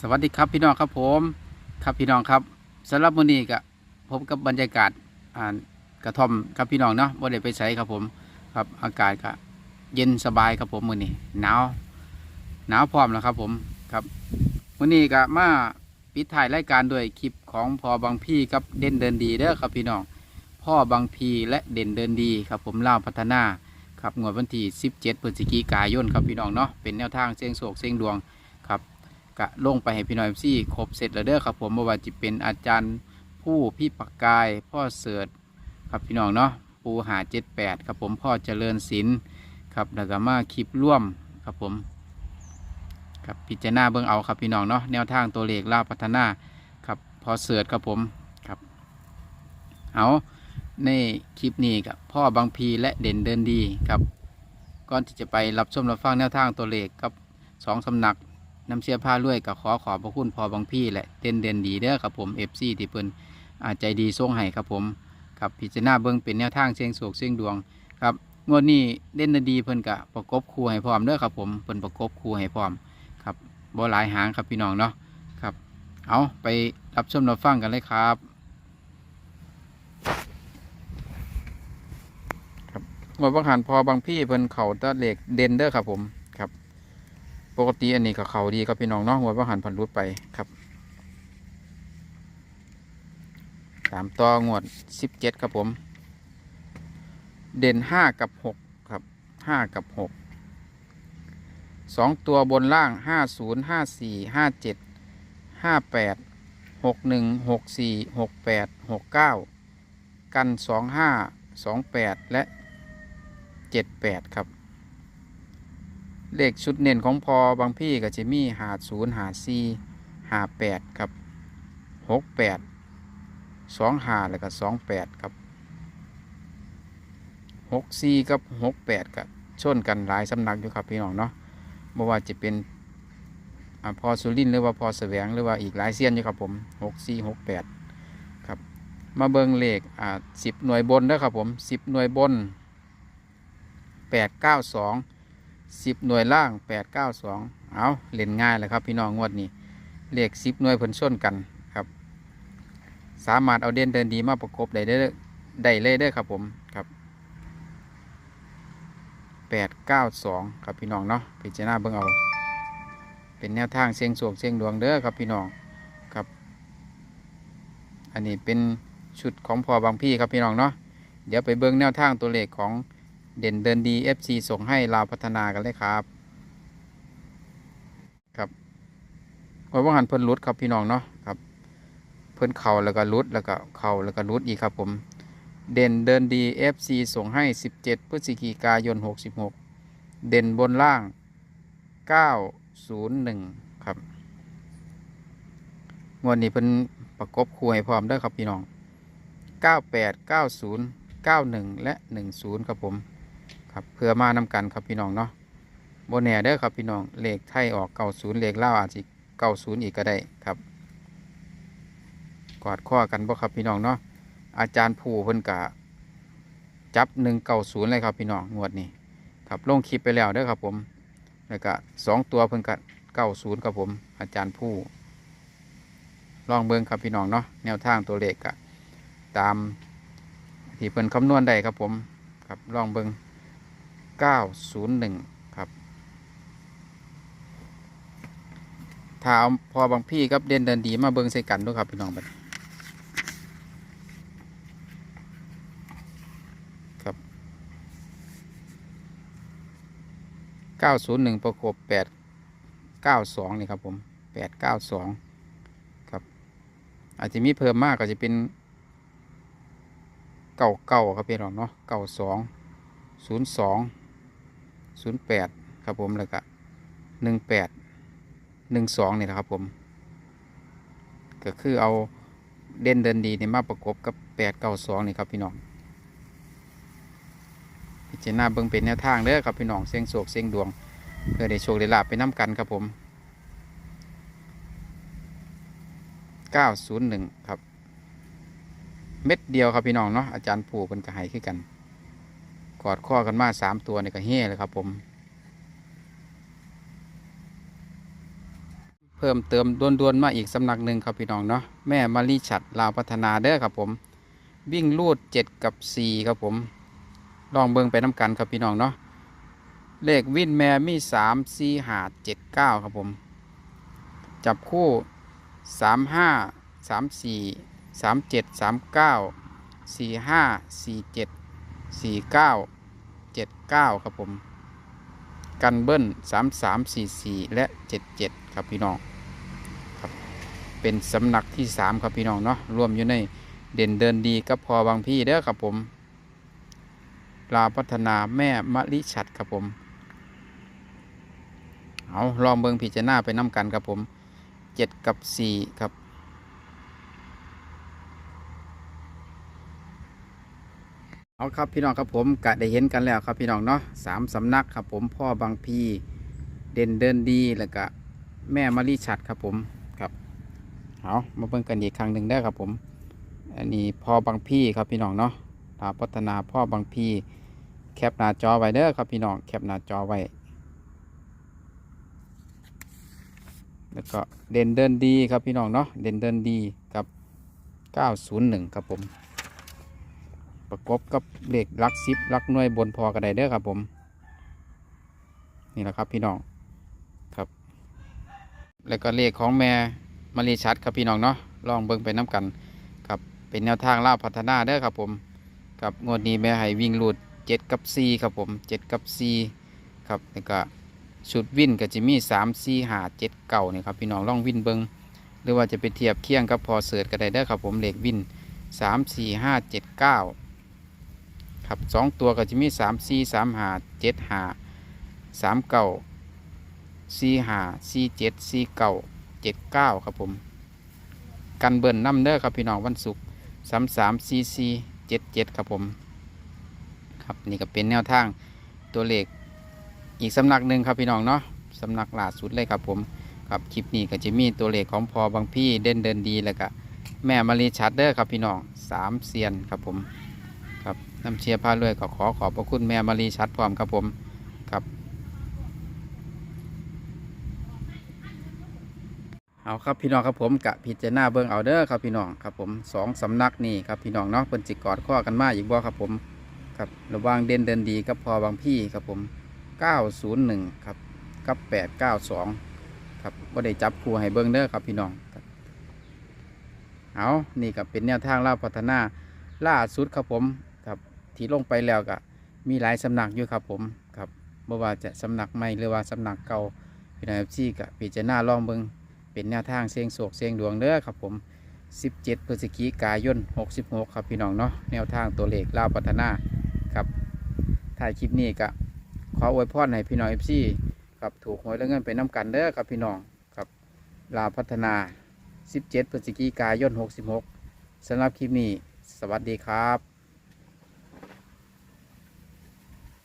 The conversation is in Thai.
สวัสดีครับพี่น้องครับผมครับพี่น้องครับสำหรับมื้อนี้ก็พบกับบรรยากาศอ่ากระท่อมครับพี่น้องเนาะบ่ได้ไปใช้ครับผมครับอากาศก็เย็นสบายครับผมมื้อนี้หนาวหนาวพร้อมแล้วครับผมครับมื้อนี้ก็มาปิดถ่ายรายการด้วยคลิปของพอบางพี่กับเด่นเดินดีเด้อครับพี่น้องพ่อบางพีและเด่นเดินดีครับผมเล่าวพัฒนาครับงวดวันที่ 17พฤศจิกายนครับพี่น้องเนาะเป็นแนวทางเสียงโศกเสียงดวง กะลงไปให้พี่น้อยซี่ครบเสร็จแล้วเด้อครับผมบ่ว่าจะเป็นอาจารย์ผู้พี่ปักกาย พ่อเสิร์ชครับพี่น้องเนาะปูหาเจ็ดแปดครับผมพ่อเจริญศิลป์ครับแล้วก็มาคลิปร่วมครับผมครับพิจารณาเบิ่งเอาครับพี่น้องเนาะแนวทางตัวเลขล่าพัฒนาครับพอเสิร์ชครับผมครับเอาในคลิปนี้กับพ่อบางพีและเด่นเดินดีครับก่อนที่จะไปรับชมรับฟังแนวทางตัวเลขกับสองสำนัก น้ำเชียผ้าลวยกับขอขอบพระคุณพอบางพี่แหละเด่นเด่นดีเด้อครับผมเอฟซีที่เพิ่นอาใจดีส่งให้ครับผมครับพิจารณาเบิ่งเป็นแนวทางเชียงโศกเชียงดวงครับงวดนี้เด่นดีเพิ่นกะประกบครูให้พร้อมเด้อครับผมเพิ่นประกบครูให้พร้อมครับบ่หลายหางครับพี่น้องเนาะครับเอาไปรับชมรับฟังกันเลยครับครับงวดบางหันพอบางพี่เพิ่นเข่าตะเหล็กเด่นเด้อครับผม ปกติอันนี้ก็เขาดีครับพี่น้องเนาะหัวว่าหันพันรุดไปครับตามต่องวดสิบเจ็ดครับผม เด่นห้ากับหกครับห้ากับหกสองตัวบนล่างห้าศูนย์ห้าสี่ห้าเจ็ดห้าแปดหกหนึ่งหกสี่หกแปดหกเก้ากันสองห้าสองแปดและเจ็ดแปดครับ เลขชุดเน้นของพอบางพี่ก็จะมีหาศูนย์หาสี่หาแปดครับหกแปดสองหาแล้วก็สองแปดครับหกสี่กับหกแปดก็ชนกันหลายสำนักอยู่ครับพี่น้องเนาะไม่ว่าจะเป็นอพอสุรินหรือว่าพอแสวงหรือว่าอีกหลายเซียนอยู่ครับผมหกสี่หกแปดครับมาเบิงเลขอ่าสิบหน่วยบนนะครับผมสิบหน่วยบนแปดเก้าสอง สิบหน่วยล่างแปดเก้าสองเอาเล่นง่ายเลยครับพี่น้องงวดนี้เลขสิบหน่วยผลส้นกันครับ สามารถเอาเด่นเดินดีมาประกบได้เด้ได้เลยเด้ครับผมครับแปดเก้าสองครับพี่น้องเนาะพิจารณาเบิ่งเอา เป็นแนวทางเสียงสวงเสียงดวงเด้อครับพี่น้องครับ อันนี้เป็นชุดของพอบางพี่ครับพี่น้องเนาะเดี๋ยวไปเบิ่งแนวทางตัวเลขของ เด่นเดินดี FC ส่งให้ลาวพัฒนากันเลยครับ ครับวันว่างหันเพิ่นรุดครับพี่น้องเนาะครับ เพิ่นเข่าแล้วก็รุดแล้วก็เข่าแล้วก็รุดอีกครับผม เด่นเดินดี FC ส่งให้ 17 พฤศจิกายน 66 เด่นบนล่าง 901 ครับงวดนี้เพิ่นประกบคู่ให้พร้อมด้อครับพี่น้อง 98 90 91 และ 10 ครับผม ครับเพื่อมานำกันครับพี่น้องเนาะโบแน่เด้อครับพี่น้องเลขไทยออกเก้าศูนย์เลขเล่าอาจจะเก้าศูนย์อีกก็ได้ครับ กอดข้อกันบ่ครับพี่น้องเนาะอาจารย์ผู้เพิ่นกะจับหนึ่งเก้าศูนย์เลยครับพี่น้องงวดนี้ครับลงคลิปไปแล้วเด้อครับผมแล้วก็สองตัวเพิ่นกะเก้าศูนย์ครับผม อาจารย์ผู้ลองเบิ่งครับพี่น้องเนาะแนวทางตัวเลขกะตามที่เพิ่นคำนวณได้ครับผมครับลองเบิ่ง 901 ครับถ้าเอาพอบางพี่ครับเด่นเดินดีมาเบิ่งใส่กันด้วยครับพี่น้องบัดครับ 901 ประกบ8 92 นี่ครับผม 892 ครับ อาจจะมีเพิ่มมากก็จะเป็นเก่าเก่าครับพี่น้องเนาะเก่าสองศูนย์สอง ศูนย์แปดครับผมแล้วก็หนึ่งแปดหนึ่งสองนี่แหละครับผม ก็คือเอาเด่นเดินดีนี่มาประกบกับแปดเก้าสองนี่ครับพี่น้องพิจารณาเบิ่งเป็นแนวทางเด้อครับพี่น้องเสียงโศกเสียงดวงเพื่อได้โชคได้ลาบไปน้ำกันครับผมเก้าศูนย์หนึ่งครับ เม็ดเดียวครับพี่น้องเนาะอาจารย์ปู่เป็นกระหายขึ้นกัน อดข้อกันมาสามตัวในกระเฮ่เลยครับผม เพิ่มเติมด่วนๆมาอีกสำนักหนึ่งครับพี่น้องเนาะแม่มารีฉัดลาวพัฒนาเด้อครับผม วิ่งลูดเจ็ดกับสี่ครับผม ลองเบิ่งไปน้ำกันครับพี่น้องเนาะเลขวินแม่มีสามสี่หาเจ็ดเก้าครับผม จับคู่สามห้าสามสี่สามเจ็ดสามเก้าสี่ห้าสี่เจ็ดสี่เก้า เจ็ดเก้าครับผม กันเบิ้ลสามสามสี่สี่และเจ็ดเจ็ดครับพี่น้องครับเป็นสำนักที่สามครับพี่น้องเนาะรวมอยู่ในเด่นเดินดีกับพอบางพี่เด้อครับผม ลาพัฒนาแม่มะลิฉัดครับผม เอาลองเบิงพิจารณาไปน้ำกันครับผมเจ็ดกับสี่ครับ เอาครับพี่น้องครับผมกะได้เห็นกันแล้วครับพี่น้องเนาะสามสำนักครับผมพ่อบางพีเด่นเดินดีแล้วก็แม่มะลิฉัดครับผมครับเอามาเบิ่งกันอีกครั้งหนึ่งได้ครับผม อันนี้พ่อบางพีครับพี่น้องเนาะลาพัฒนาพ่อบางพีแคปหน้าจอไว้เด้อครับพี่น้องแคปหน้าจอไว้แล้วก็เด่นเดินดีครับพี่น้องเนาะเด่นเดินดีกับ 901 ครับผม ประกบกับเลขหลักซิบลักหน่วยบนพอกระไดเด้อครับผม นี่แหละครับพี่น้องครับ แล้วก็เลขของแม่มารีชัดครับพี่น้องเนาะลองเบิ่งไปน้ำกันครับเป็นแนวทางล่าพัฒนาเด้อครับผมกับงวดนี้แม่ให้วิ่งรูด7กับ4ครับผม7กับ4ครับแล้วก็ชุดวิ่นก็จะมี3 4 5 7เก่าเนี่ครับพี่น้องลองวิ่นเบิงหรือว่าจะไปเทียบเคียงกับพอเสิร์ชก็ได้เด้อครับผมเลขวิ่น3 4 5 7 9 ครับสองตัวก็จะมีสามสี่สามหาเจ็ดหาสามเก้าสี่หาสี่เจ็ดสี่เก้าเจ็ดเก้าครับผม กันเบิ้ลน้ำเด้อครับพี่น้องวันศุกร์สามสามสี่สี่เจ็ดเจ็ดครับผม ครับนี่ก็เป็นแนวทางตัวเลขอีกสำนักหนึ่งครับพี่น้องเนาะสำนักล่าสุดเลยครับผมครับคลิปนี้ก็จะมีตัวเลขของพอบางพี่เด่นเดินดีแล้วก็แม่มารีชัดเด้อครับพี่น้องสามเซียนครับผม ครับน้ำเชียร์พาเลยก็ขอขอบพระคุณแม่มารีชัดพร้อมครับผมครับ เอาครับพี่น้องครับผมกะพิจารณาเบิ่งเอาเด้อครับพี่น้องครับผมสองสำนักนี่ครับพี่น้องเนาะเพิ่นจิกอดข้อกันมาอีกบ่ครับผมครับระว่างเด่นเดินดีกับพอบางพี่ครับผม 901ครับกับ892ครับบ่ได้จับครูให้เบิ่งเด้อครับพี่น้องเอานี่ก็เป็นแนวทางเล่าพัฒนาล่าสุดครับผม ที่ลงไปแล้วก็มีหลายสำนักอยู่ครับผมครับบ่ว่าจะสำนักใหม่หรือว่าสำนักเก่าพี่น้องเอฟซีกับพิจารณาลองเบิงเป็นแนวทางเสียงโศกเสียงดวงเด้อครับผม 17พฤศจิกายน 66 ครับพี่น้องเนาะแนวทางตัวเลขล่าวพัฒนาครับถ่ายคลิปนี้ก็ขออวยพรให้พี่น้องเอฟซีครับถูกหวยแล้วเงินไปน้ำกันเด้อครับพี่น้องครับลาวพัฒนา 17พฤศจิกายน 66สำหรับคลิปนี้ สวัสดีครับ